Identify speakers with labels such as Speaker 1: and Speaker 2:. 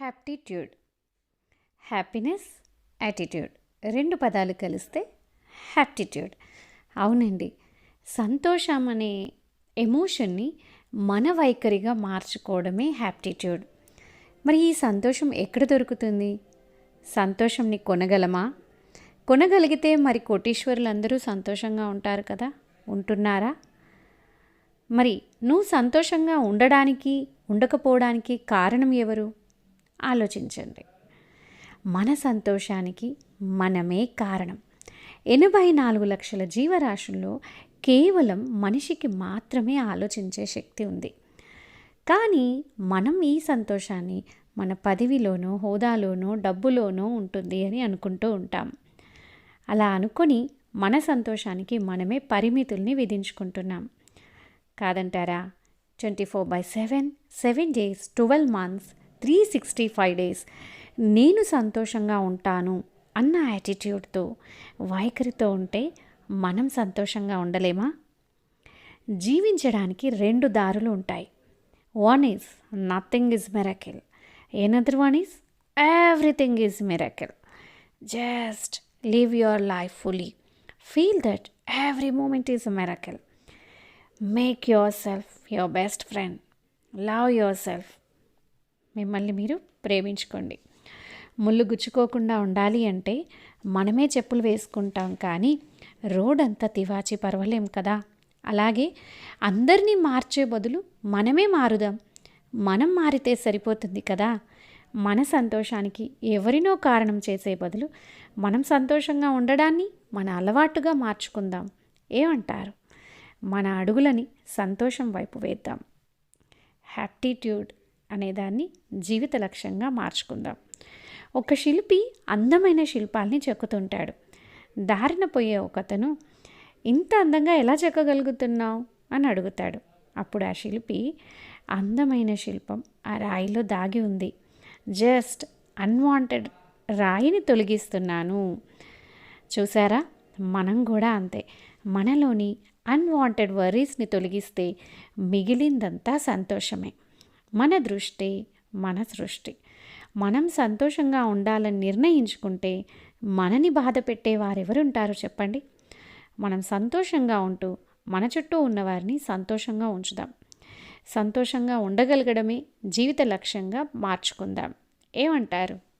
Speaker 1: హ్యాప్టిట్యూడ్ happiness attitude రెండు పదాలు కలిస్తే హ్యాప్టిట్యూడ్ అవునండి. సంతోషం అనే ఎమోషన్ని మన వైఖరిగా మార్చుకోవడమే హ్యాప్టిట్యూడ్ మరి ఈ సంతోషం ఎక్కడ దొరుకుతుంది? సంతోషంని కొనగలమా? కొనగలిగితే మరి కోటీశ్వరులందరూ సంతోషంగా ఉంటారు కదా? ఉంటున్నారా? మరి నువ్వు సంతోషంగా ఉండడానికి ఉండకపోవడానికి కారణం ఎవరు? ఆలోచించండి. మన సంతోషానికి మనమే కారణం. ఎనభై నాలుగు లక్షల జీవరాశుల్లో కేవలం మనిషికి మాత్రమే ఆలోచించే శక్తి ఉంది. కానీ మనం ఈ సంతోషాన్ని మన పదవిలోనో హోదాలోనో డబ్బులోనో ఉంటుంది అని అనుకుంటూ ఉంటాం. అలా అనుకొని మన సంతోషానికి మనమే పరిమితుల్ని విధించుకుంటున్నాం. కాదంటారా? Twenty four by seven seven days twelve months three sixty five days నేను సంతోషంగా ఉంటాను అన్న యాటిట్యూడ్తో వైఖరితో ఉంటే మనం సంతోషంగా ఉండలేమా? జీవించడానికి రెండు దారులు ఉంటాయి. One is nothing is miracle another one is everything is miracle just live your life fully feel that every moment is miracle make yourself your best friend love yourself మిమ్మల్ని మీరు ప్రేమించుకోండి. ముళ్ళు గుచ్చుకోకుండా ఉండాలి అంటే మనమే చెప్పులు వేసుకుంటాం కానీ రోడ్ అంతా తివాచి పర్వాలేం కదా? అలాగే అందరినీ మార్చే బదులు మనమే మారుదాం. మనం మారితే సరిపోతుంది కదా? మన సంతోషానికి ఎవరినో కారణం చేసే బదులు మనం సంతోషంగా ఉండడాన్ని మన అలవాటుగా మార్చుకుందాం. ఏమంటారు? మన అడుగులని సంతోషం వైపు వేద్దాం. హ్యాప్టిట్యూడ్ అనేదాన్ని జీవిత లక్ష్యంగా మార్చుకుందాం. ఒక శిల్పి అందమైన శిల్పాల్ని చెక్కుతుంటాడు. దారిన పోయే ఒకతను ఇంత అందంగా ఎలా చెక్కగలుగుతున్నావు? అని అడుగుతాడు. అప్పుడు ఆ శిల్పి అందమైన శిల్పం ఆ రాయిలో దాగి ఉంది. జస్ట్ అన్వాంటెడ్ రాయిని తొలగిస్తున్నాను. చూసారా మనం కూడా అంతే. మనలోని అన్వాంటెడ్ వరీస్ని తొలగిస్తే మిగిలిందంతా సంతోషమే. మన దృష్టి మన సృష్టి. మనం సంతోషంగా ఉండాలని నిర్ణయించుకుంటే మనని బాధ పెట్టే వారెవరుంటారు చెప్పండి? మనం సంతోషంగా ఉంటూ మన చుట్టూ ఉన్నవారిని సంతోషంగా ఉంచుదాం. సంతోషంగా ఉండగలగడమే జీవిత లక్ష్యంగా మార్చుకుందాం. ఏమంటారు?